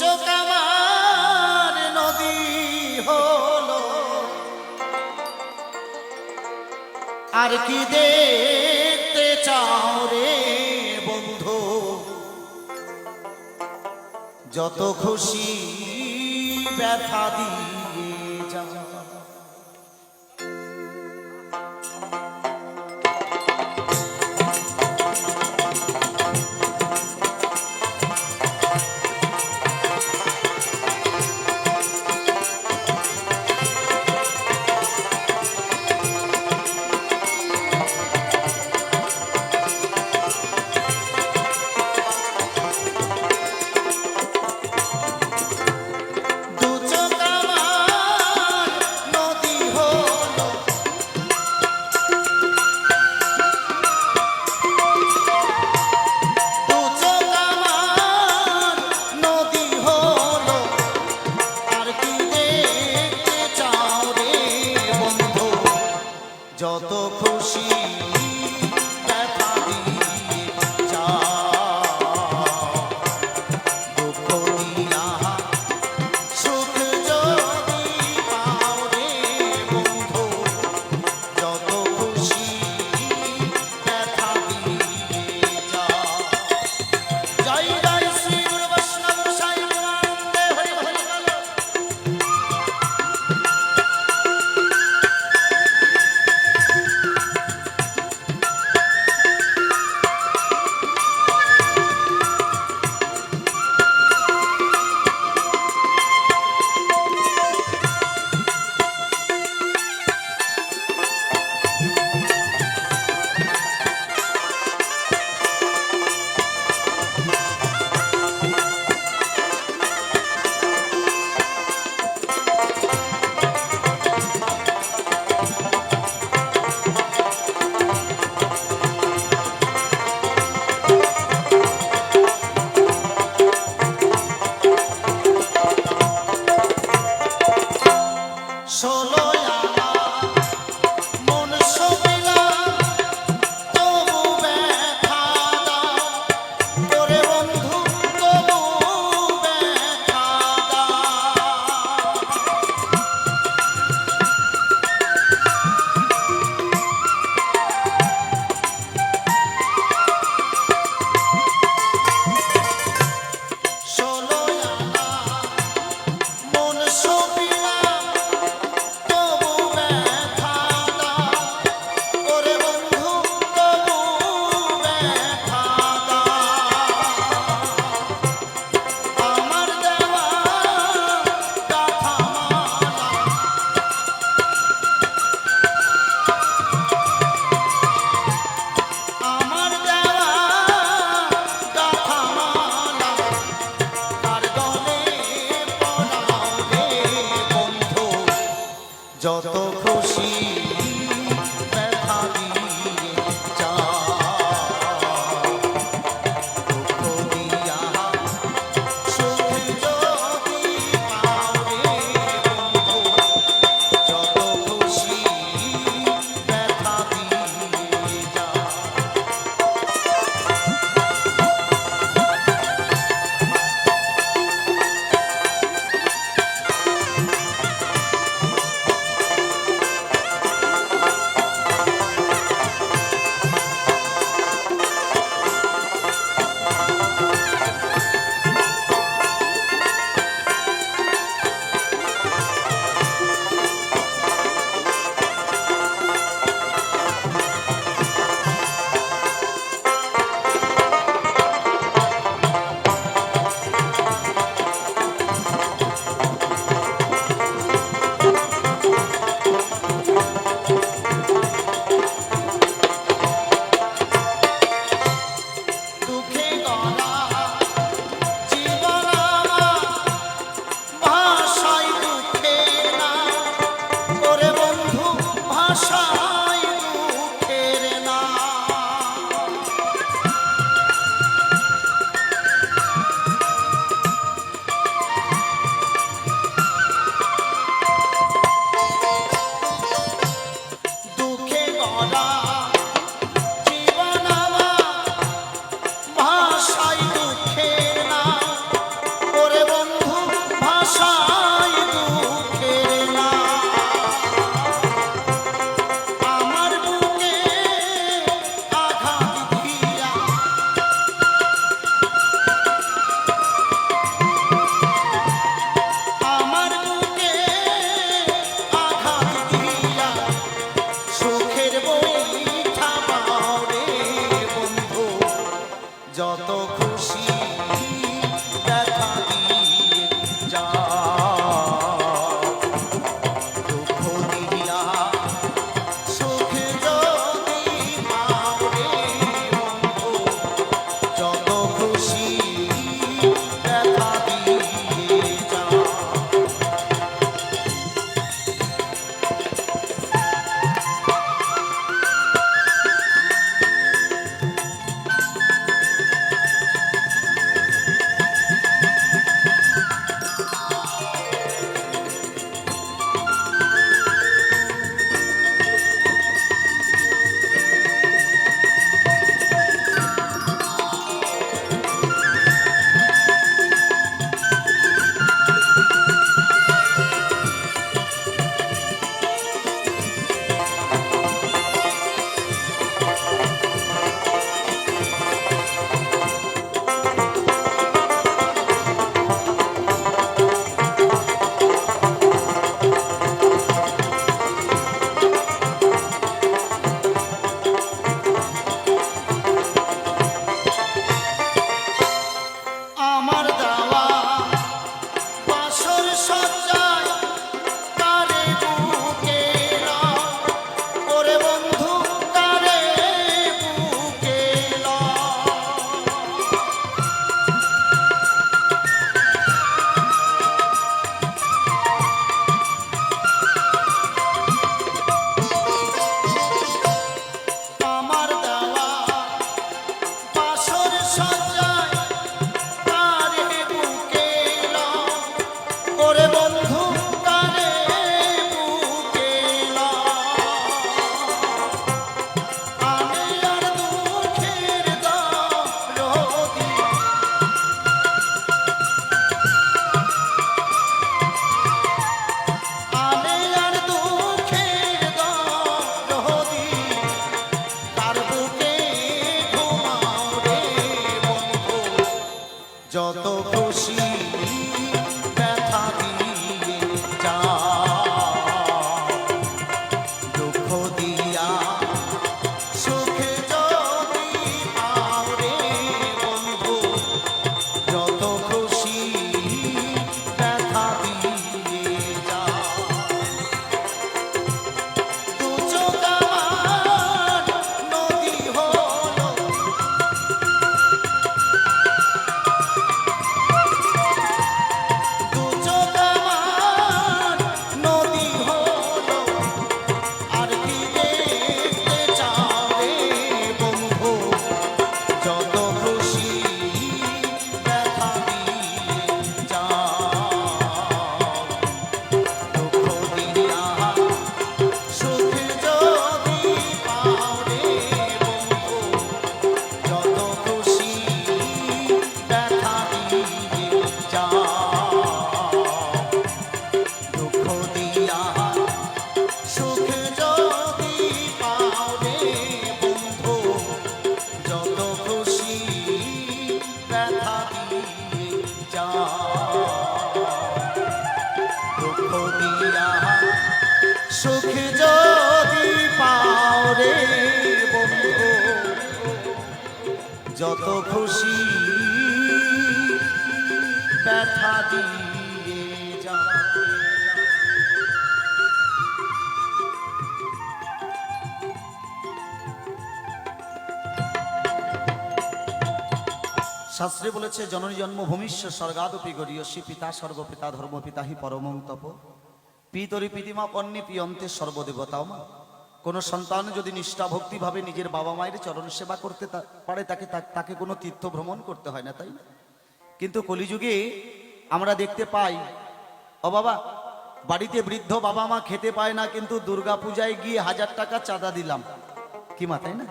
চোখ আমার নদী হলো। আর কি দেখতে চাও রে বন্ধু? যত খুশি ব্যথা দিয়ে খুশি ব্যথা শাস্ত্রে বলেছে, জননী জন্মভূমিষ্য স্বর্গাদপি গরীয়সী পিতা সর্বপিতা ধর্মপিতা হি পরমং তপ। পিতরি পিতিমা পন্নী পিয়ন্তে মা কোনো সন্তান যদি নিষ্ঠা ভক্তিভাবে নিজের বাবা মায়ের চরণ সেবা করতে পারে, তাকে তাকে কোনো তীর্থ ভ্রমণ করতে হয় না, তাই কিন্তু কলিযুগে আমরা দেখতে পাই। ও বাবা, বাড়িতে বৃদ্ধ বাবা মা খেতে পায় না, কিন্তু দুর্গাপূজায় গিয়ে হাজার টাকা চাঁদা দিলাম। কি মাথায় না?